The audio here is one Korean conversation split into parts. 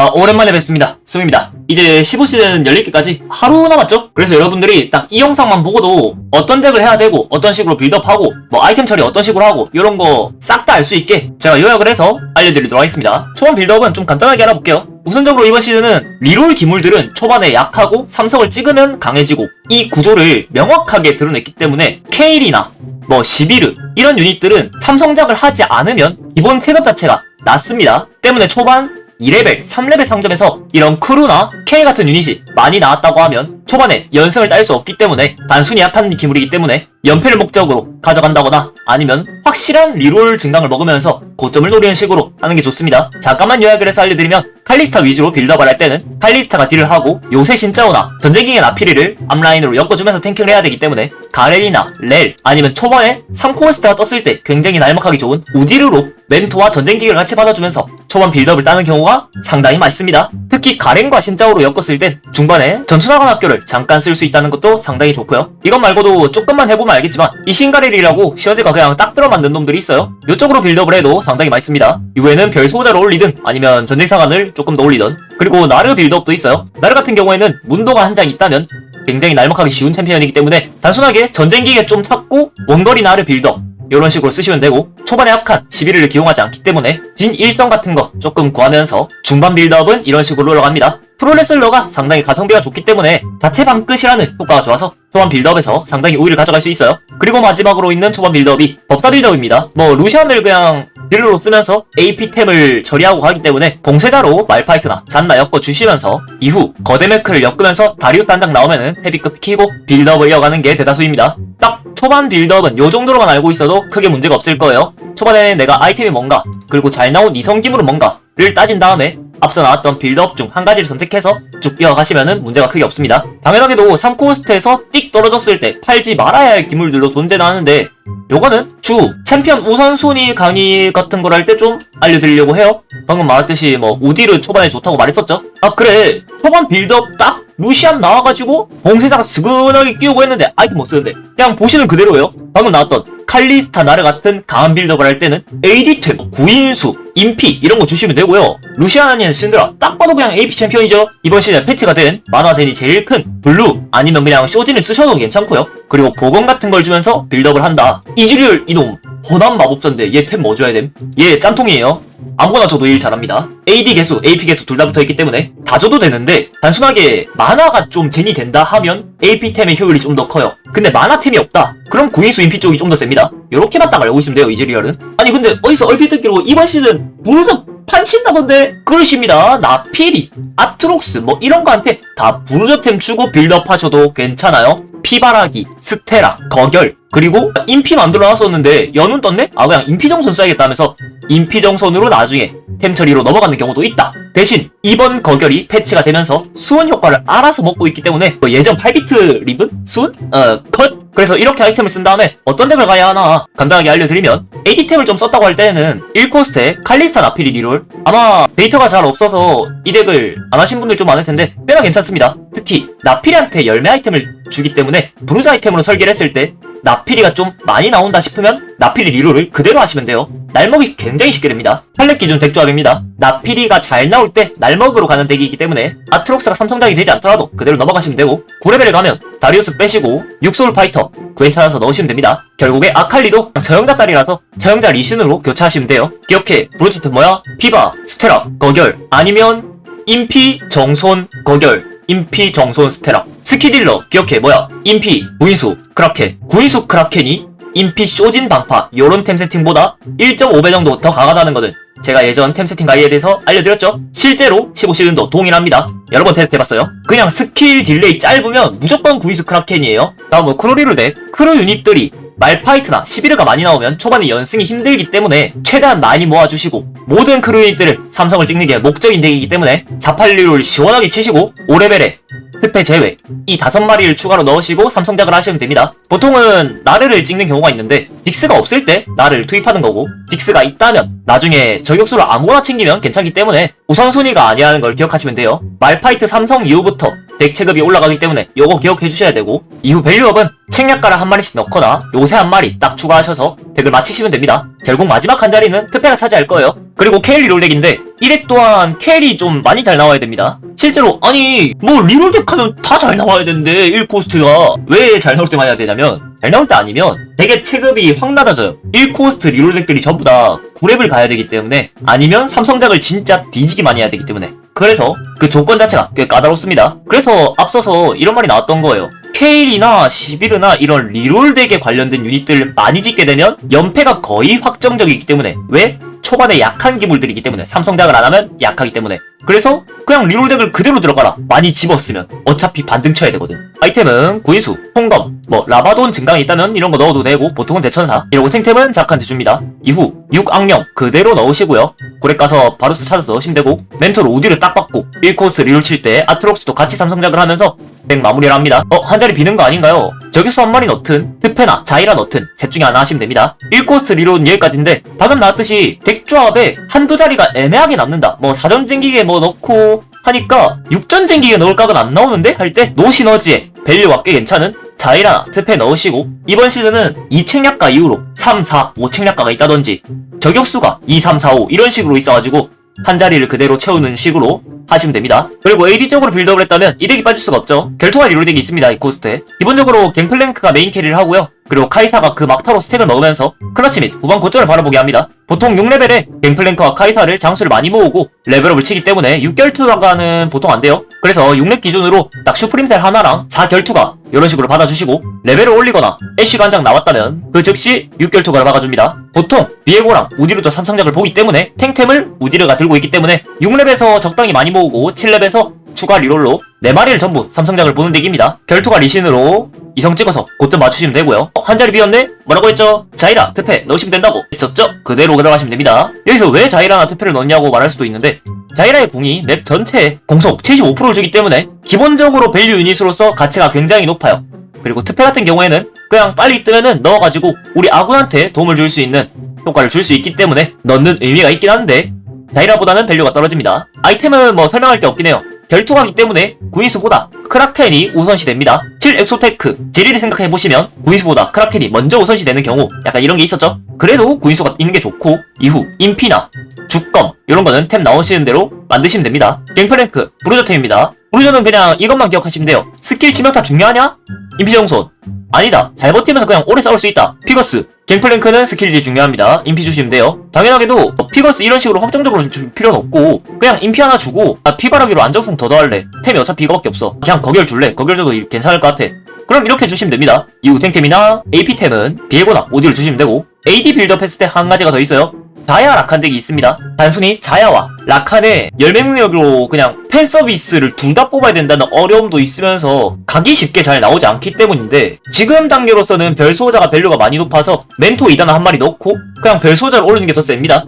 아, 오랜만에 뵙습니다. 수입니다. 이제 15시즌 열리기까지 하루 남았죠? 그래서 여러분들이 딱 이 영상만 보고도 어떤 덱을 해야 되고 어떤 식으로 빌드업하고 뭐 아이템 처리 어떤 식으로 하고 이런 거 싹 다 알 수 있게 제가 요약을 해서 알려드리도록 하겠습니다. 초반 빌드업은 좀 간단하게 알아볼게요. 우선적으로 이번 시즌은 리롤 기물들은 초반에 약하고 삼성을 찍으면 강해지고 이 구조를 명확하게 드러냈기 때문에 케일이나 뭐 시비르 이런 유닛들은 삼성작을 하지 않으면 기본 체급 자체가 낮습니다. 때문에 초반 2레벨, 3레벨 상점에서 이런 크루나 K 같은 유닛이 많이 나왔다고 하면 초반에 연승을 딸 수 없기 때문에 단순히 약한 기물이기 때문에 연패를 목적으로 가져간다거나 아니면 확실한 리롤 증강을 먹으면서 고점을 노리는 식으로 하는 게 좋습니다. 잠깐만 요약을 해서 알려드리면 칼리스타 위주로 빌드업을 할 때는 칼리스타가 딜을 하고 요새 신짜오나 전쟁기의 나피리를 앞라인으로 엮어주면서 탱킹을 해야 되기 때문에 가렐이나 렐 아니면 초반에 3코어스타가 떴을 때 굉장히 날먹하기 좋은 우디르로 멘토와 전쟁기를 같이 받아주면서 초반 빌드업을 따는 경우가 상당히 맛있습니다. 특히 가렌과 신짜오로 엮었을 땐 중반에 전투나간 학교를 잠깐 쓸 수 있다는 것도 상당히 좋고요. 이것 말고도 조금만 해보면 알겠지만 이 신가렐이라고 시어드가 그냥 딱 들어 만든 놈들이 있어요. 이쪽으로 빌드업을 해도 상당히 맛있습니다. 이후에는 별 소자를 올리든 아니면 전쟁상안을 조금 더 올리든 그리고 나르 빌드업도 있어요. 나르 같은 경우에는 문도가 한 장 있다면 굉장히 날먹하기 쉬운 챔피언이기 때문에 단순하게 전쟁기계 좀 찾고 원거리 나르 빌드업 이런 식으로 쓰시면 되고 초반에 약한 11을 기용하지 않기 때문에 진 일성 같은 거 조금 구하면서 중반 빌드업은 이런 식으로 올라갑니다. 프로레슬러가 상당히 가성비가 좋기 때문에 자체 방끝이라는 효과가 좋아서 초반 빌드업에서 상당히 우위를 가져갈 수 있어요. 그리고 마지막으로 있는 초반 빌드업이 법사 빌드업입니다. 뭐 루시안을 그냥 딜러로 쓰면서 AP템을 처리하고 가기 때문에 봉쇄자로 말파이트나 잔나 엮어 주시면서 이후 거대 메크를 엮으면서 다리우스 한 장 나오면은 헤비급 키고 빌드업을 이어가는 게 대다수입니다. 딱 초반 빌드업은 요 정도로만 알고 있어도 크게 문제가 없을 거예요. 초반에 내가 아이템이 뭔가 그리고 잘 나온 이성기물은 뭔가 를 따진 다음에 앞서 나왔던 빌드업 중 한 가지를 선택해서 쭉 이어가시면은 문제가 크게 없습니다. 당연하게도 3코스트에서 띡 떨어졌을 때 팔지 말아야 할 기물들도 존재는 하는데 요거는 주 챔피언 우선순위 강의 같은 걸 할 때 좀 알려드리려고 해요. 방금 말했듯이 뭐 우디르 초반에 좋다고 말했었죠. 아 그래 초반 빌드업 딱 루시안 나와가지고 봉쇄자가 스근하게 끼우고 했는데 아이템 못 쓰는데 그냥 보시는 그대로예요. 방금 나왔던 칼리스타 나르 같은 강한 빌드업을 할 때는 AD템, 구인수, 인피 이런 거 주시면 되고요. 루시안이 신드라 딱 봐도 그냥 AP 챔피언이죠. 이번 시즌 패치가 된 만화젠이 제일 큰 블루 아니면 그냥 쇼진을 쓰셔도 괜찮고요. 그리고 보건 같은 걸 주면서 빌드업을 한다. 이즈리얼 이놈 호남 마법사인데 얘 템 뭐 줘야 됨? 얘 짬통이에요. 아무거나 줘도 일 잘합니다. AD 개수, AP 개수 둘 다 붙어있기 때문에 다 줘도 되는데 단순하게 만화가 좀 젠이 된다 하면 AP템의 효율이 좀 더 커요. 근데 만화템이 없다. 그럼 구인수 인피 쪽이 좀 더 셉니다. 요렇게만 딱 알고 있으면 돼요, 이즈리얼은. 아니 근데 어디서 얼핏 듣기로 이번 시즌 부르석 판친다던데 그릇입니다. 나피리, 아트록스 뭐 이런 거한테 다 부르저템 주고 빌드업 하셔도 괜찮아요. 피바라기, 스테라, 거결 그리고 인피 만들어 놨었는데 연운 떴네? 아 그냥 인피정선 써야겠다면서 인피정선으로 나중에 템 처리로 넘어가는 경우도 있다. 대신 이번 거결이 패치가 되면서 수은 효과를 알아서 먹고 있기 때문에 뭐 예전 8비트 리븐? 수은? 어, 컷? 그래서 이렇게 아이템을 쓴 다음에 어떤 덱을 가야 하나 간단하게 알려드리면 AD템을 좀 썼다고 할 때는 1코스트에 칼리스타 나피리 리롤 아마 데이터가 잘 없어서 이 덱을 안 하신 분들 좀 많을 텐데 꽤나 괜찮습니다. 특히 나피리한테 열매 아이템을 주기 때문에 브루즈 아이템으로 설계를 했을 때 나피리가 좀 많이 나온다 싶으면 나피리 리롤을 그대로 하시면 돼요. 날먹이 굉장히 쉽게 됩니다. 팔렙 기준 덱 조합입니다. 나피리가 잘 나올 때 날먹으로 가는 덱이기 때문에 아트록스가 삼성작이 되지 않더라도 그대로 넘어가시면 되고 9레벨에 가면 다리우스 빼시고 육소울 파이터 찾아서 넣으시면 됩니다. 결국에 아칼리도 저형자 딸이라서 저형자 리신으로 교체하시면 돼요. 기억해 브루즈트 뭐야? 피바, 스테라, 거결 아니면 인피, 정손, 거결 인피, 정손, 스테라 스키딜러 기억해 뭐야? 인피, 구인수, 크라켄 구인수 크라켄이 인피, 쇼진, 방파 요런 템 세팅보다 1.5배 정도 더 강하다는 것은 제가 예전 템 세팅 가이드에 대해서 알려드렸죠? 실제로 15시즌도 동일합니다. 여러 번 테스트 해봤어요. 그냥 스킬 딜레이 짧으면 무조건 구이스 크라켄이에요. 다음은 크로리루 덱. 크루 유닛들이 말파이트나 시비르가 많이 나오면 초반에 연승이 힘들기 때문에 최대한 많이 모아주시고 모든 크루 유닛들을 삼성을 찍는 게 목적인 덱이기 때문에 486을 시원하게 치시고 5레벨에 특패 제외 이 다섯 마리를 추가로 넣으시고 삼성작을 하시면 됩니다. 보통은 나르를 찍는 경우가 있는데 직스가 없을 때 나를 투입하는 거고 직스가 있다면 나중에 저격수를 아무거나 챙기면 괜찮기 때문에 우선순위가 아니라는 걸 기억하시면 돼요. 말파이트 삼성 이후부터 덱 체급이 올라가기 때문에 요거 기억해 주셔야 되고 이후 밸류업은 책략가를 한 마리씩 넣거나 요새 한 마리 딱 추가하셔서 덱을 마치시면 됩니다. 결국 마지막 한 자리는 트페가 차지할 거예요. 그리고 케일 리롤덱인데 1덱 또한 케일이 좀 많이 잘 나와야 됩니다. 실제로 아니 뭐 리롤덱 하면 다 잘 나와야 되는데 1코스트가 왜 잘 나올 때만 해야 되냐면 잘 나올 때 아니면 덱의 체급이 확 낮아져요. 1코스트 리롤덱들이 전부 다 9렙을 가야 되기 때문에 아니면 삼성작을 진짜 뒤지기 많이 해야 되기 때문에 그래서 그 조건 자체가 꽤 까다롭습니다. 그래서 앞서서 이런 말이 나왔던 거예요. 케일이나 시비르나 이런 리롤 덱에 관련된 유닛들 많이 짓게 되면 연패가 거의 확정적이기 때문에 왜? 초반에 약한 기물들이기 때문에 삼성작을 안 하면 약하기 때문에. 그래서 그냥 리롤 덱을 그대로 들어가라. 많이 집었으면 어차피 반등 쳐야 되거든. 아이템은 구인수, 통검, 뭐 라바돈 증강이 있다면 이런 거 넣어도 되고 보통은 대천사. 이러고 탱템은 작한테 줍니다. 이후 6악령 그대로 넣으시고요. 고렉 가서 바루스 찾아서 넣으시면 되고 멘토를 우디를 딱 받고 1코스 리롤 칠 때 아트록스도 같이 삼성작을 하면서 덱 마무리를 합니다 어? 한 자리 비는 거 아닌가요? 저기서 한 마리 넣든 트페나 자이라 넣든 셋 중에 하나 하시면 됩니다 1코스 리롤은 여기까지인데 방금 나왔듯이 덱 조합에 한두 자리가 애매하게 남는다 뭐 사전 쟁기계 뭐 넣고 하니까 육전쟁기계 넣을 각은 안 나오는데 할 때 노시너지에 밸류가 꽤 괜찮은 자이라 트페 넣으시고 이번 시즌은 2책략가 이후로 3, 4, 5책략가가 있다든지 저격수가 2, 3, 4, 5 이런 식으로 있어가지고 한 자리를 그대로 채우는 식으로 하시면 됩니다. 그리고 AD 쪽으로 빌드업을 했다면 이 덱이 빠질 수가 없죠. 결투가 덱이 있습니다. 이 코스트에. 기본적으로 갱플랭크가 메인 캐리를 하고요. 그리고 카이사가 그 막타로 스택을 먹으면서 클러치 및 후반 고점을 바라보게 합니다. 보통 6레벨에 갱플랭크와 카이사를 장수를 많이 모으고 레벨업을 치기 때문에 6결투가는 보통 안 돼요. 그래서 6렙 기준으로 딱 슈프림셀 하나랑 4결투가 이런 식으로 받아주시고 레벨을 올리거나 애쉬가 한 장 나왔다면 그 즉시 6결투가를 박아줍니다. 보통 비에고랑 우디르도 삼성작을 보기 때문에 탱템을 우디르가 들고 있기 때문에 6렙에서 적당히 많이 모으고 7렙에서 추가 리롤로 4마리를 전부 삼성작을 보는 덱입니다. 결투가 리신으로 이성 찍어서 고점 맞추시면 되고요. 어, 한 자리 비었네? 뭐라고 했죠? 자이라, 트페 넣으시면 된다고 했었죠? 그대로 들어가시면 됩니다. 여기서 왜 자이라나 트페를 넣냐고 말할 수도 있는데 자이라의 궁이 맵 전체에 공속 75%를 주기 때문에 기본적으로 밸류 유닛으로서 가치가 굉장히 높아요. 그리고 트페 같은 경우에는 그냥 빨리 뜨면은 넣어가지고 우리 아군한테 도움을 줄 수 있는 효과를 줄 수 있기 때문에 넣는 의미가 있긴 한데 자이라보다는 밸류가 떨어집니다. 아이템은 뭐 설명할 게 없긴 해요. 결투하기 때문에 구인수보다 크라켄이 우선시 됩니다. 7 엑소테크 지리를 생각해보시면 구인수보다 크라켄이 먼저 우선시 되는 경우 약간 이런 게 있었죠? 그래도 구인수가 있는 게 좋고 이후 인피나 주검 이런 거는 템 나오시는 대로 만드시면 됩니다. 갱플랭크 브루저템입니다. 브루저는 그냥 이것만 기억하시면 돼요. 스킬 치명타 중요하냐? 인피정손 아니다. 잘 버티면서 그냥 오래 싸울 수 있다. 피거스. 갱플랭크는 스킬이 중요합니다. 인피 주시면 돼요. 당연하게도 피거스 이런 식으로 확정적으로 줄 필요는 없고 그냥 인피 하나 주고 아, 피바라기로 안정성 더 더할래. 템이 어차피 이거밖에 없어. 그냥 거결 줄래. 거결 줘도 이- 괜찮을 것 같아. 그럼 이렇게 주시면 됩니다. 이후 탱템이나 AP템은 비에고나 오디를 주시면 되고 AD 빌드업 했을 때 한 가지가 더 있어요. 자야 라칸 덱이 있습니다. 단순히 자야와 라칸의 열매 능력으로 그냥 팬 서비스를 둘 다 뽑아야 된다는 어려움도 있으면서 각이 쉽게 잘 나오지 않기 때문인데 지금 단계로서는 별소자가 밸류가 많이 높아서 멘토 2단 한 마리 넣고 그냥 별소자를 올리는 게 더 셉니다.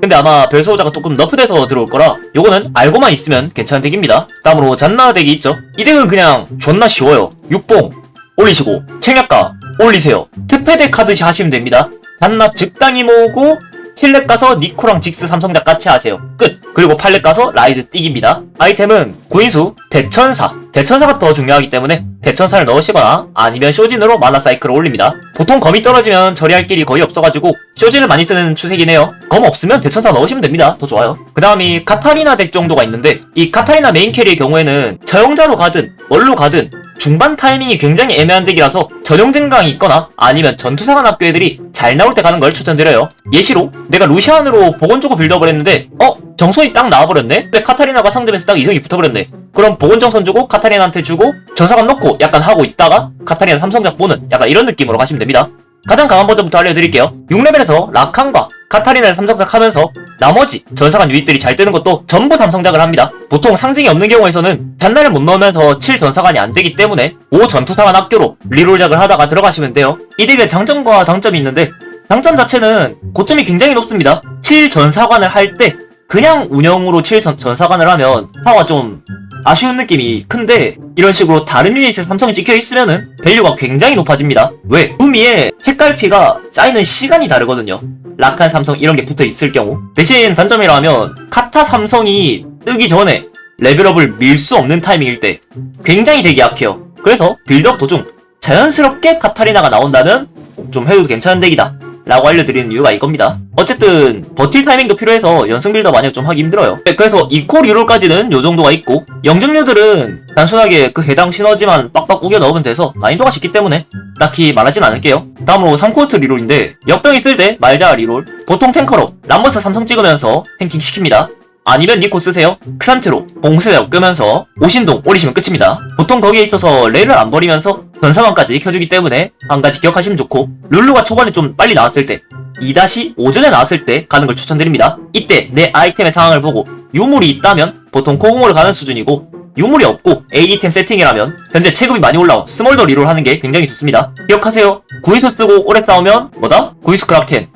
근데 아마 별소자가 조금 너프돼서 들어올 거라 요거는 알고만 있으면 괜찮은 덱입니다. 다음으로 잔나 덱이 있죠. 이 덱은 그냥 존나 쉬워요. 육봉 올리시고 책략가 올리세요. 특패덱 하듯이 하시면 됩니다. 잔나 적당히 모으고 7렙 가서 니코랑 직스 삼성작 같이 하세요. 끝! 그리고 8렙 가서 라이즈 띠기입니다. 아이템은 구인수, 대천사. 대천사가 더 중요하기 때문에 대천사를 넣으시거나 아니면 쇼진으로 마나 사이클을 올립니다. 보통 검이 떨어지면 처리할 길이 거의 없어가지고 쇼진을 많이 쓰는 추세긴 해요. 검 없으면 대천사 넣으시면 됩니다. 더 좋아요. 그 다음이 카타리나 덱 정도가 있는데 이 카타리나 메인 캐리의 경우에는 처형자로 가든 뭘로 가든 중반 타이밍이 굉장히 애매한 덱이라서 전용 증강이 있거나 아니면 전투사관 학교 애들이 잘 나올 때 가는 걸 추천드려요. 예시로 내가 루시안으로 복원 주고 빌드업을 했는데 어? 정선이 딱 나와버렸네? 왜 카타리나가 상대에서 딱 이성이 붙어버렸네? 그럼 복원 정선 주고 카타리나한테 주고 전사관 넣고 약간 하고 있다가 카타리나 삼성작 보는 약간 이런 느낌으로 가시면 됩니다. 가장 강한 버전부터 알려드릴게요. 6레벨에서 라칸과 카타리나를 삼성작 하면서 나머지 전사관 유닛들이 잘 뜨는 것도 전부 삼성작을 합니다. 보통 상징이 없는 경우에서는 잔나를 못 넣으면서 7 전사관이 안 되기 때문에 5 전투사관 학교로 리롤작을 하다가 들어가시면 돼요. 이 덱의 장점과 단점이 있는데 장점 자체는 고점이 굉장히 높습니다. 7 전사관을 할 때 그냥 운영으로 7 전사관을 하면 파워가 좀 아쉬운 느낌이 큰데 이런 식으로 다른 유닛에 삼성이 찍혀 있으면은 밸류가 굉장히 높아집니다. 왜? 구미에 책갈피가 쌓이는 시간이 다르거든요. 라칸 삼성 이런 게 붙어 있을 경우 대신 단점이라 하면 카타 삼성이 뜨기 전에 레벨업을 밀 수 없는 타이밍일 때 굉장히 되기 약해요. 그래서 빌드업 도중 자연스럽게 카타리나가 나온다면 좀 해도 괜찮은 덱이다. 라고 알려드리는 이유가 이겁니다. 어쨌든 버틸 타이밍도 필요해서 연승 빌더 만약 좀 하기 힘들어요. 네, 그래서 2코 리롤까지는 요 정도가 있고 영정류들은 단순하게 그 해당 시너지만 빡빡 우겨 넣으면 돼서 난이도가 쉽기 때문에 딱히 말하진 않을게요. 다음으로 3코스트 리롤인데 역병 있을 때 말자 리롤 보통 탱커로 람버스 삼성 찍으면서 탱킹 시킵니다. 아니면 니코 쓰세요. 크산트로 봉쇄력 끄면서 오신동 올리시면 끝입니다. 보통 거기에 있어서 레일을 안 버리면서 전사망까지 켜주기 때문에 한 가지 기억하시면 좋고 룰루가 초반에 좀 빨리 나왔을 때 2-5 전에 나왔을 때 가는 걸 추천드립니다. 이때 내 아이템의 상황을 보고 유물이 있다면 보통 코공으로 가는 수준이고 유물이 없고 AD템 세팅이라면 현재 체급이 많이 올라온 스몰더 리롤 하는 게 굉장히 좋습니다. 기억하세요. 구이소 쓰고 오래 싸우면 뭐다? 구이소 크라켄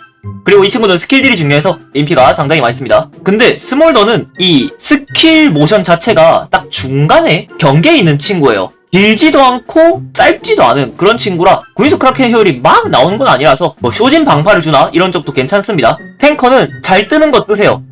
그리고 이 친구는 스킬 딜이 중요해서 인피가 상당히 많이 씁니다. 근데 스몰더는 이 스킬 모션 자체가 딱 중간에 경계에 있는 친구예요. 길지도 않고 짧지도 않은 그런 친구라 구인수 크라켄 효율이 막 나오는 건 아니라서 뭐 쇼진 방파를 주나 이런 쪽도 괜찮습니다. 탱커는 잘 뜨는 거 쓰세요.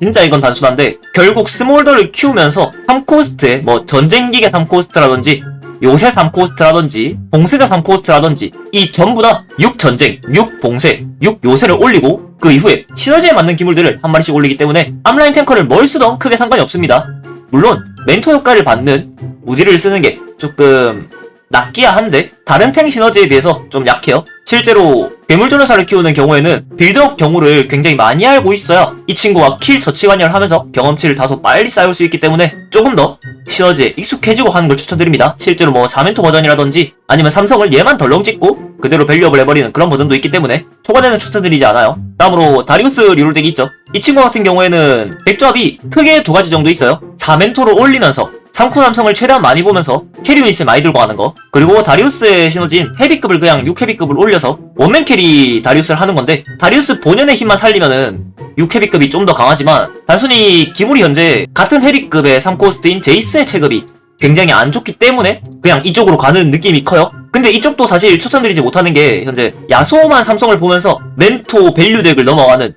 진짜 이건 단순한데 결국 스몰더를 키우면서 3코스트에 뭐 전쟁기계 3코스트라든지 요새 3코스트라든지 봉쇄자 3코스트라든지 이 전부 다 6전쟁, 6봉쇄, 6요새를 올리고 그 이후에 시너지에 맞는 기물들을 한 마리씩 올리기 때문에 앞라인 탱커를 뭘 쓰던 크게 상관이 없습니다. 물론 멘토 효과를 받는 무디를 쓰는 게 조금 낫기야 한데 다른 탱 시너지에 비해서 좀 약해요. 실제로 괴물조련사를 키우는 경우에는 빌드업 경우를 굉장히 많이 알고 있어야 이 친구와 킬 저치관여를 하면서 경험치를 다소 빨리 쌓을 수 있기 때문에 조금 더 시너지에 익숙해지고 하는 걸 추천드립니다. 실제로 뭐 4멘토 버전이라든지 아니면 삼성을 얘만 덜렁 찍고 그대로 밸류업을 해버리는 그런 버전도 있기 때문에 초반에는 추천드리지 않아요. 다음으로 다리우스 리롤 덱이 있죠. 이 친구 같은 경우에는 덱조합이 크게 두 가지 정도 있어요. 4멘토를 올리면서 상쿠 남성을 최대한 많이 보면서 캐리 유닛을 들고 가는 거 그리고 다리우스의 시너지인 헤비급을 그냥 6헤비급을 올려서 원맨 캐리 다리우스를 하는 건데 다리우스 본연의 힘만 살리면은 6헤비급이 좀 더 강하지만 단순히 기물이 현재 같은 헤비급의 3코스트인 제이스의 체급이 굉장히 안 좋기 때문에 그냥 이쪽으로 가는 느낌이 커요. 근데 이쪽도 사실 추천드리지 못하는 게 현재 야소만 삼성을 보면서 멘토 밸류 덱을 넘어가는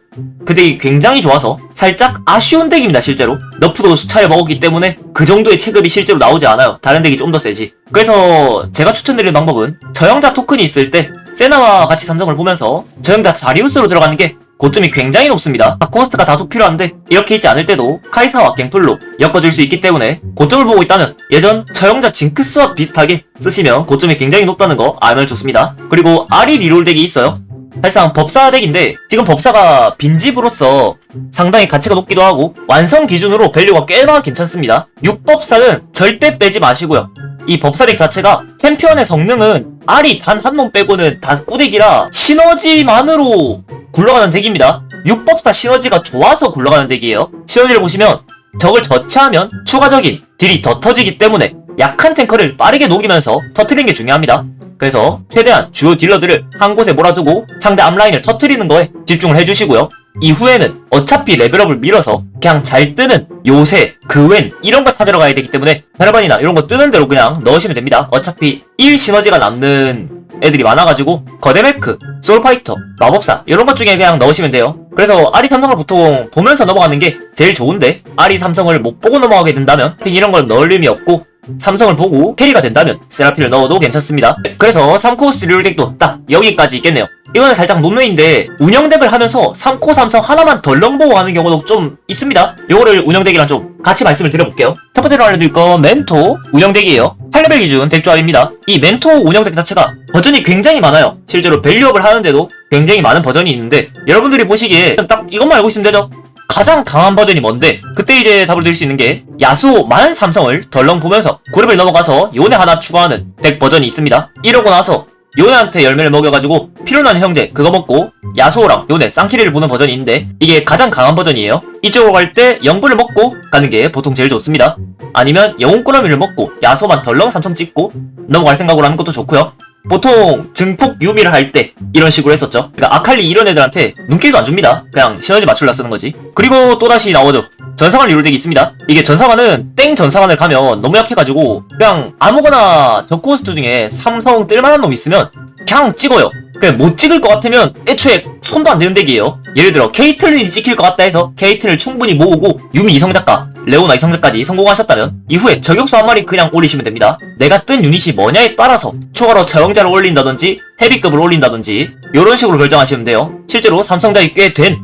그 덱이 굉장히 좋아서 살짝 아쉬운 덱입니다 실제로. 너프도 수차례 먹었기 때문에 그 정도의 체급이 실제로 나오지 않아요. 다른 덱이 좀 더 세지. 그래서 제가 추천드리는 방법은 저형자 토큰이 있을 때 세나와 같이 삼성을 보면서 저형자 다리우스로 들어가는 게 고점이 굉장히 높습니다. 코스트가 다소 필요한데 이렇게 있지 않을 때도 카이사와 갱플로 엮어줄 수 있기 때문에 고점을 보고 있다면 예전 처형자 징크스와 비슷하게 쓰시면 고점이 굉장히 높다는 거 알면 좋습니다. 그리고 아리 리롤 덱이 있어요. 사실상 법사 덱인데 지금 법사가 빈집으로서 상당히 가치가 높기도 하고 완성 기준으로 밸류가 꽤나 괜찮습니다. 6법사는 절대 빼지 마시고요. 이 법사덱 자체가 챔피언의 성능은 알이 단 한 놈 빼고는 다 꾸덱이라 시너지만으로 굴러가는 덱입니다. 6법사 시너지가 좋아서 굴러가는 덱이에요. 시너지를 보시면 적을 저치하면 추가적인 딜이 더 터지기 때문에 약한 탱커를 빠르게 녹이면서 터트리는 게 중요합니다. 그래서 최대한 주요 딜러들을 한 곳에 몰아두고 상대 앞라인을 터트리는 거에 집중을 해주시고요. 이후에는 어차피 레벨업을 밀어서 그냥 잘 뜨는 요새, 그웬 이런 거 찾으러 가야 되기 때문에 페라반이나 이런 거 뜨는 대로 그냥 넣으시면 됩니다. 어차피 1 시너지가 남는 애들이 많아가지고 거대메크, 솔파이터, 마법사 이런 것 중에 그냥 넣으시면 돼요. 그래서 아리 삼성을 보통 보면서 넘어가는 게 제일 좋은데 아리 삼성을 못 보고 넘어가게 된다면 이런 걸 넣을 의미 없고 삼성을 보고 캐리가 된다면 세라피를 넣어도 괜찮습니다. 그래서 3코스 룰덱도 딱 여기까지 있겠네요. 이거는 살짝 논외인데 운영덱을 하면서 3코 삼성 하나만 덜렁 보고 가는 경우도 좀 있습니다. 요거를 운영덱이랑 좀 같이 말씀을 드려볼게요. 첫 번째로 알려드릴 건 멘토 운영덱이에요. 8레벨 기준 덱 조합입니다. 이 멘토 운영덱 자체가 버전이 굉장히 많아요. 실제로 밸류업을 하는데도 굉장히 많은 버전이 있는데 여러분들이 보시기에 딱 이것만 알고 있으면 되죠. 가장 강한 버전이 뭔데? 그때 이제 답을 드릴 수 있는 게 야수 만 삼성을 덜렁 보면서 그룹을 넘어가서 요네 하나 추가하는 덱 버전이 있습니다. 이러고 나서 요네한테 열매를 먹여가지고 피로난 형제 그거 먹고 야소랑 요네 쌍키리를 보는 버전이 있는데 이게 가장 강한 버전이에요. 이쪽으로 갈 때 영불을 먹고 가는 게 보통 제일 좋습니다. 아니면 영웅 꼬라미를 먹고 야소만 덜렁 삼성 찍고 넘어갈 생각으로 하는 것도 좋고요. 보통 증폭 유미를 할 때 이런 식으로 했었죠. 그러니까 아칼리 이런 애들한테 눈길도 안 줍니다. 그냥 시너지 맞출라 쓰는 거지. 그리고 또다시 나오죠. 전사관 리롤덱이 있습니다. 이게 전사관은 땡 전사관을 가면 너무 약해가지고 그냥 아무거나 적코스트 중에 삼성 뜰만한 놈 있으면 그냥 찍어요. 그냥 못 찍을 것 같으면 애초에 손도 안 대는 덱이에요. 예를 들어 케이틀린이 찍힐 것 같다 해서 케이틀을 충분히 모으고 유미 이성작가, 레오나 이성작까지 성공하셨다면 이후에 저격수 한 마리 그냥 올리시면 됩니다. 내가 뜬 유닛이 뭐냐에 따라서 추가로 저영자를 올린다든지 헤비급을 올린다든지 이런 식으로 결정하시면 돼요. 실제로 삼성작이 꽤 된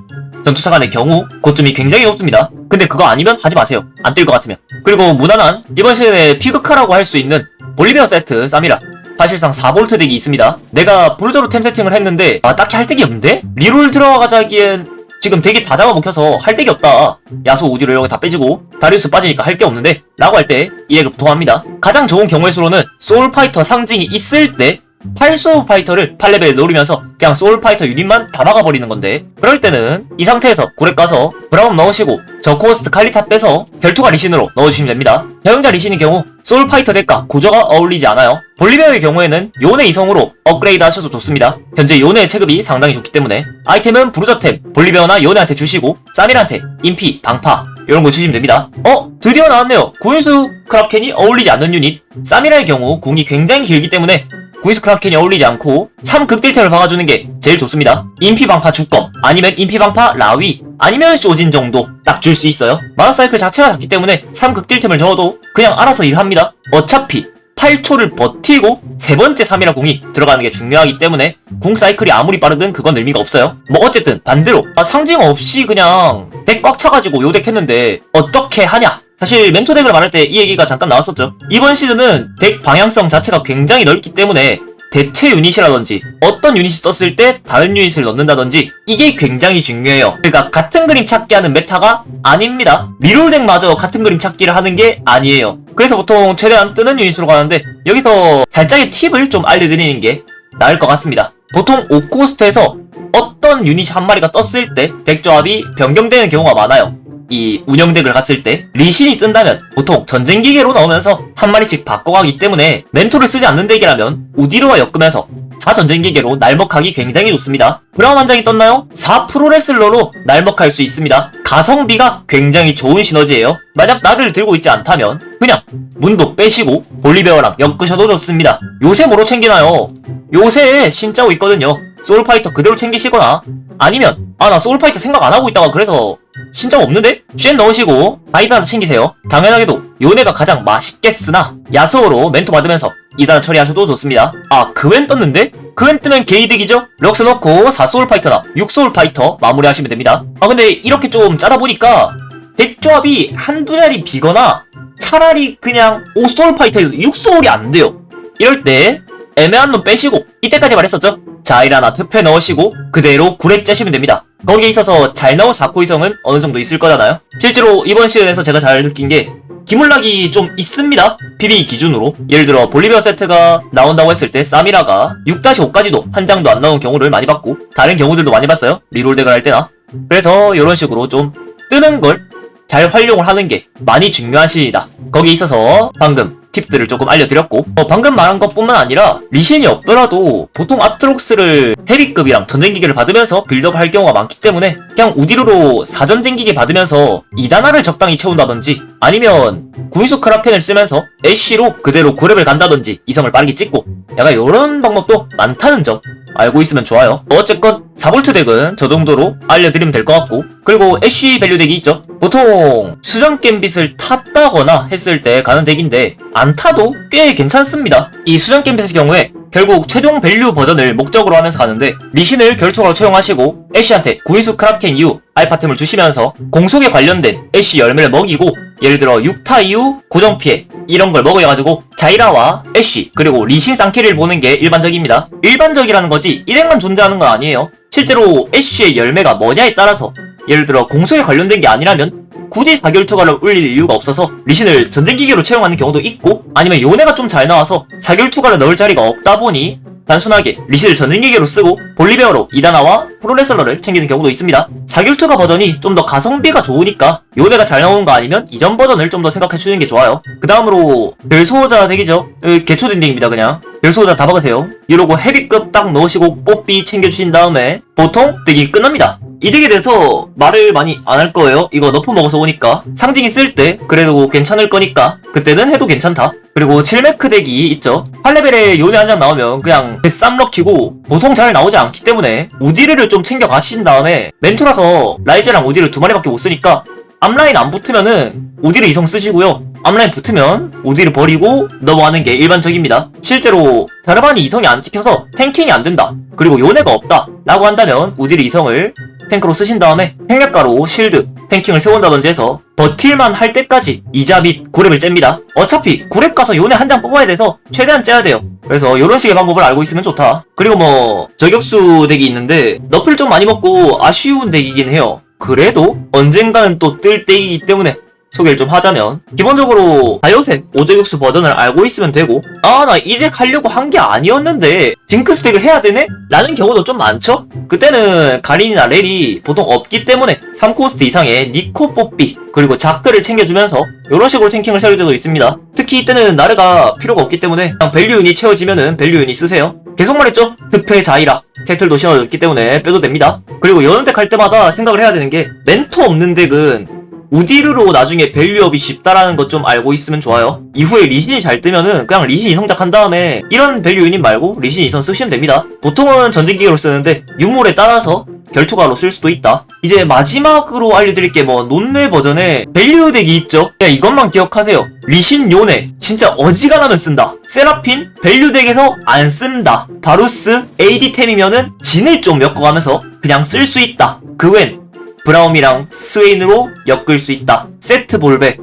전투사 간의 경우 고점이 굉장히 높습니다. 근데 그거 아니면 하지 마세요. 안 뜰 것 같으면. 그리고 무난한 이번 시즌에 피그카라고 할 수 있는 볼리비아 세트 쌈이라 사실상 4볼트 덱이 있습니다. 내가 브루저로 템 세팅을 했는데 아 딱히 할 덱이 없는데? 리롤 들어가자기엔 지금 덱이 다 잡아먹혀서 할 덱이 없다. 야소 오디로 거다 빼지고 다리우스 빠지니까 할 게 없는데 라고 할 때 이 덱을 보통 합니다. 가장 좋은 경우의 수로는 소울파이터 상징이 있을 때 8소 파이터를 8레벨에 노리면서 그냥 소울 파이터 유닛만 다 막아버리는 건데 그럴 때는 이 상태에서 고렙 가서 브라운 넣으시고 저 코스트 칼리타 빼서 결투가 리신으로 넣어주시면 됩니다. 대형자 리신의 경우 소울 파이터 덱과 고저가 어울리지 않아요. 볼리베어의 경우에는 요네 이성으로 업그레이드 하셔도 좋습니다. 현재 요네의 체급이 상당히 좋기 때문에 아이템은 부르저템 볼리베어나 요네한테 주시고 쌈이한테 인피, 방파 이런 거 주시면 됩니다. 어? 드디어 나왔네요. 구인수 크라켄이 어울리지 않는 유닛 쌈이라의 경우 궁이 굉장히 길기 때문에 구이스 크라켄이 어울리지 않고 3극 딜템을 박아주는 게 제일 좋습니다. 인피방파 주검 아니면 인피방파 라위 아니면 쇼진 정도 딱 줄 수 있어요. 마나사이클 자체가 작기 때문에 3극 딜템을 적어도 그냥 알아서 일합니다. 어차피 8초를 버티고 세 번째 3이라 궁이 들어가는 게 중요하기 때문에 궁 사이클이 아무리 빠르든 그건 의미가 없어요. 뭐 어쨌든 반대로 아, 상징 없이 그냥 덱꽉 차가지고 요덱 했는데 어떻게 하냐? 사실 멘토 덱을 말할 때 이 얘기가 잠깐 나왔었죠. 이번 시즌은 덱 방향성 자체가 굉장히 넓기 때문에 대체 유닛이라든지 어떤 유닛이 떴을 때 다른 유닛을 넣는다든지 이게 굉장히 중요해요. 그러니까 같은 그림 찾기 하는 메타가 아닙니다. 미롤덱마저 같은 그림 찾기를 하는 게 아니에요. 그래서 보통 최대한 뜨는 유닛으로 가는데 여기서 살짝의 팁을 좀 알려드리는 게 나을 것 같습니다. 보통 5코스트에서 어떤 유닛이 한 마리가 떴을 때 덱 조합이 변경되는 경우가 많아요. 이 운영덱을 갔을 때 리신이 뜬다면 보통 전쟁기계로 나오면서 한 마리씩 바꿔가기 때문에 멘토를 쓰지 않는 덱이라면 우디로와 엮으면서 4전쟁기계로 날먹하기 굉장히 좋습니다. 브라운 한 장이 떴나요? 4 프로레슬러로 날먹할 수 있습니다. 가성비가 굉장히 좋은 시너지예요. 만약 나를 들고 있지 않다면 그냥 문도 빼시고 볼리베어랑 엮으셔도 좋습니다. 요새 뭐로 챙기나요? 요새 신짜오 있거든요. 소울파이터 그대로 챙기시거나 아니면 아 나 소울파이터 생각 안 하고 있다가 그래서 신짜오 없는데? 쉔 넣으시고 하나 챙기세요. 당연하게도 요네가 가장 맛있겠으나 야소로 멘토 받으면서 이단 처리하셔도 좋습니다. 아 그웬 떴는데? 그웬 뜨면 게이득이죠? 럭스 넣고 4소울 파이터나 6소울 파이터 마무리하시면 됩니다. 아 근데 이렇게 좀 짜다 보니까 덱 조합이 한두 자리 비거나 차라리 그냥 5소울 파이터에서 6소울이 안 돼요. 이럴 때 애매한 놈 빼시고 이때까지 말했었죠? 자이라나 특패 넣으시고 그대로 구랩 짜시면 됩니다. 거기에 있어서 잘 나온 자코이성은 어느 정도 있을 거잖아요. 실제로 이번 시즌에서 제가 잘 느낀 게 기물락이 좀 있습니다. PB 기준으로 예를 들어 볼리비아 세트가 나온다고 했을 때 사미라가 6-5까지도 한 장도 안 나온 경우를 많이 봤고 다른 경우들도 많이 봤어요. 리롤 덱을 할 때나 그래서 이런 식으로 좀 뜨는 걸 잘 활용을 하는 게 많이 중요한 시이다. 거기에 있어서 방금 팁들을 조금 알려드렸고 어, 방금 말한 것뿐만 아니라 리신이 없더라도 보통 아트록스를 헤비급이랑 전쟁기계를 받으면서 빌드업 할 경우가 많기 때문에 그냥 우디로로 4전쟁기계 받으면서 2단화를 적당히 채운다든지 아니면 구인수 크라켄을 쓰면서 애쉬로 그대로 9렙을 간다든지 이성을 빠르게 찍고 약간 이런 방법도 많다는 점 알고 있으면 좋아요. 어쨌건 4볼트 덱은 저 정도로 알려드리면 될 것 같고 그리고 애쉬 밸류 덱이 있죠. 보통 수정 겜빗을 탔다거나 했을 때 가는 덱인데 안 타도 꽤 괜찮습니다. 이 수정 겜빗의 경우에 결국 최종 밸류 버전을 목적으로 하면서 가는데 리신을 결투로 채용하시고 애쉬한테 구인수 크라켄 이후 알파템을 주시면서 공속에 관련된 애쉬 열매를 먹이고 예를 들어 6타 이후 고정 피해 이런 걸 먹어가지고 자이라와 애쉬 그리고 리신 쌍키를 보는 게 일반적입니다. 일반적이라는 거지 일행만 존재하는 건 아니에요. 실제로 애쉬의 열매가 뭐냐에 따라서 예를 들어 공속에 관련된 게 아니라면 굳이 사결 투가를 올릴 이유가 없어서 리신을 전쟁기계로 채용하는 경우도 있고 아니면 요네가 좀 잘 나와서 사결 투가를 넣을 자리가 없다 보니 단순하게 리신을 전쟁기계로 쓰고 볼리베어로 이다나와 프로레슬러를 챙기는 경우도 있습니다. 사길투가 버전이 좀 더 가성비가 좋으니까 요네가 잘 나오는 거 아니면 이전 버전을 좀 더 생각해주는 게 좋아요. 그 다음으로 별소호자 덱이죠. 여기 개초 딘딩입니다 그냥. 별소호자 다 박으세요. 이러고 헤비급 딱 넣으시고 뽀삐 챙겨주신 다음에 보통 덱이 끝납니다. 이 덱에 대해서 말을 많이 안 할 거예요. 이거 너프 먹어서 오니까. 상징이 쓸 때 그래도 괜찮을 거니까 그때는 해도 괜찮다. 그리고 7매크 덱이 있죠. 8레벨에 요네 한 장 나오면 그냥 쌈 럭키고 보통 잘 나오지 않기 때문에 우디르를 좀 챙겨 가신 다음에 멘토라서 라이즈랑 우디르 두 마리밖에 못 쓰니까 앞라인 안 붙으면은 우디르 이성 쓰시고요. 앞라인 붙으면 우디르 버리고 넘어가는 게 일반적입니다. 실제로 자르반이 이성이 안 찍혀서 탱킹이 안 된다. 그리고 요네가 없다. 라고 한다면 우디르 이성을 탱크로 쓰신 다음에 행력가로 실드, 탱킹을 세운다든지 해서 버틸만 할 때까지 이자 및 구랩을 잽니다. 어차피 구랩 가서 요네 한 장 뽑아야 돼서 최대한 째야 돼요. 그래서 이런 식의 방법을 알고 있으면 좋다. 그리고 뭐 저격수 덱이 있는데 너플 좀 많이 먹고 아쉬운 덱이긴 해요. 그래도 언젠가는 또 뜰 때이기 때문에 소개를 좀 하자면 기본적으로 바이오셋 오저격수 버전을 알고 있으면 되고 아나이덱 하려고 한 게 아니었는데 징크스 덱을 해야 되네? 라는 경우도 좀 많죠? 그때는 가린이나 렐이 보통 없기 때문에 3코스트 이상의 니코 뽀삐 그리고 자크를 챙겨주면서 이런 식으로 탱킹을 세울 때도 있습니다 특히 이때는 나르가 필요가 없기 때문에 그냥 밸류 유닛 채워지면은 밸류 유닛 쓰세요 계속 말했죠? 득패 자이라 캐틀도 씌워졌기 때문에 빼도 됩니다 그리고 이런 덱할 때마다 생각을 해야 되는 게 멘토 없는 덱은 우디르로 나중에 밸류업이 쉽다라는 것 좀 알고 있으면 좋아요. 이후에 리신이 잘 뜨면은 그냥 리신 이성작 한 다음에 이런 밸류 유닛 말고 리신 이성 쓰시면 됩니다. 보통은 전쟁기계로 쓰는데 유물에 따라서 결투가로 쓸 수도 있다. 이제 마지막으로 알려드릴 게 뭐 논뇌 버전에 밸류 덱이 있죠. 그냥 이것만 기억하세요. 리신 요네 진짜 어지간하면 쓴다. 세라핀 밸류 덱에서 안 쓴다. 바루스 AD템이면은 진을 좀 엮어가면서 그냥 쓸 수 있다. 그웬 브라움이랑 스웨인으로 엮을 수 있다. 세트 볼백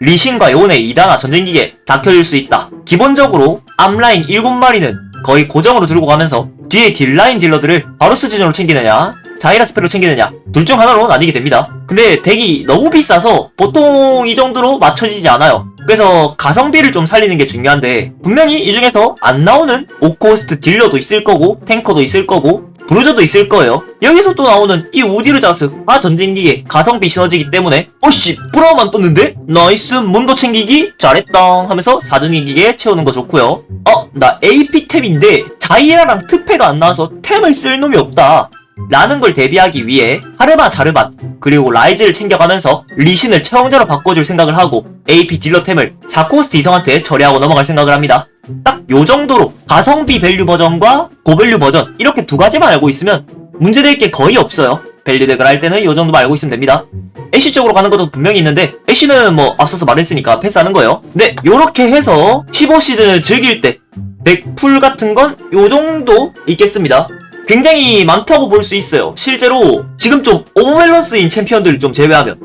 리신과 요네 2단화 전쟁기계 다 켜줄 수 있다. 기본적으로 앞라인 7마리는 거의 고정으로 들고 가면서 뒤에 딜라인 딜러들을 바루스 진으로 챙기느냐 자이라 스페로 챙기느냐 둘 중 하나로 나뉘게 됩니다. 근데 덱이 너무 비싸서 보통 이 정도로 맞춰지지 않아요. 그래서 가성비를 좀 살리는 게 중요한데 분명히 이 중에서 안 나오는 오코스트 딜러도 있을 거고 탱커도 있을 거고 브루저도 있을 거예요. 여기서 또 나오는 이 우디르 자스 아 전쟁기계 가성비 시너지기 때문에 어씨 브라우만 떴는데 나이스 문도 챙기기 잘했다 하면서 4등기 기계 채우는 거 좋고요. 어 나 AP 템인데 자이라랑 특패가 안 나와서 템을 쓸 놈이 없다. 라는 걸 대비하기 위해 하르마 자르반 그리고 라이즈를 챙겨가면서 리신을 최강자로 바꿔줄 생각을 하고 AP 딜러템을 4코스트 이성한테 처리하고 넘어갈 생각을 합니다. 딱 요 정도로 가성비 밸류 버전과 고밸류 버전 이렇게 두 가지만 알고 있으면 문제될 게 거의 없어요. 밸류 덱을 할 때는 요 정도만 알고 있으면 됩니다. 애쉬 쪽으로 가는 것도 분명히 있는데 애쉬는 뭐 앞서서 말했으니까 패스하는 거예요. 근데 요렇게 해서 15시즌을 즐길 때 덱풀 같은 건 요 정도 있겠습니다. 굉장히 많다고 볼 수 있어요. 실제로 지금 좀 오버밸런스인 챔피언들을 좀 제외하면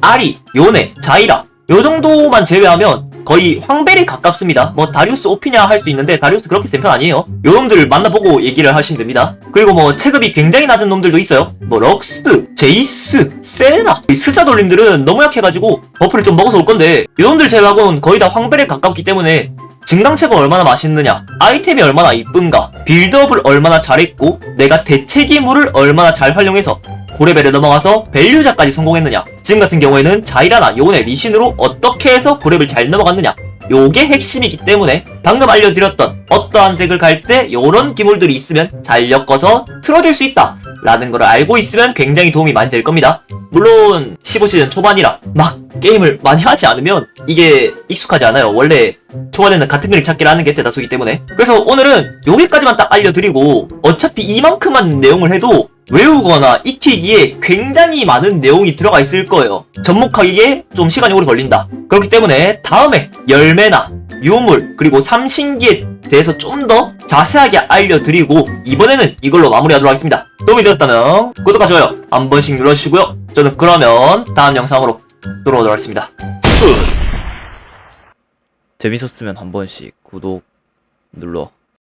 아리, 요네, 자이라 요 정도만 제외하면 거의 황벨이 가깝습니다. 뭐 다리우스 오피냐 할 수 있는데 다리우스 그렇게 센 편 아니에요. 요 놈들 만나보고 얘기를 하시면 됩니다. 그리고 뭐 체급이 굉장히 낮은 놈들도 있어요. 뭐 럭스, 제이스, 세나 이 스자 돌림들은 너무 약해가지고 버프를 좀 먹어서 올 건데 요 놈들 제외하고는 거의 다 황벨에 가깝기 때문에 증강체가 얼마나 맛있느냐, 아이템이 얼마나 이쁜가, 빌드업을 얼마나 잘했고, 내가 대체기물을 얼마나 잘 활용해서 고레벨에 넘어가서 밸류자까지 성공했느냐. 지금 같은 경우에는 자이라나 요네 리신으로 어떻게 해서 고레벨 잘 넘어갔느냐. 요게 핵심이기 때문에 방금 알려드렸던 어떠한 덱을 갈 때 요런 기물들이 있으면 잘 엮어서 틀어줄 수 있다. 라는 걸 알고 있으면 굉장히 도움이 많이 될 겁니다. 물론 15시즌 초반이라 막 게임을 많이 하지 않으면 이게 익숙하지 않아요. 원래 초반에는 같은 그림 찾기를 하는 게 대다수이기 때문에 그래서 오늘은 여기까지만 딱 알려드리고 어차피 이만큼만 내용을 해도 외우거나 익히기에 굉장히 많은 내용이 들어가 있을 거예요. 접목하기에 좀 시간이 오래 걸린다. 그렇기 때문에 다음에 열매나 유물 그리고 삼신기에 대해서 좀 더 자세하게 알려드리고 이번에는 이걸로 마무리하도록 하겠습니다. 도움이 되었다면 구독과 좋아요 한 번씩 눌러주시고요. 저는 그러면 다음 영상으로 돌아오도록 하겠습니다. 끝! 재밌었으면 한 번씩 구독 눌러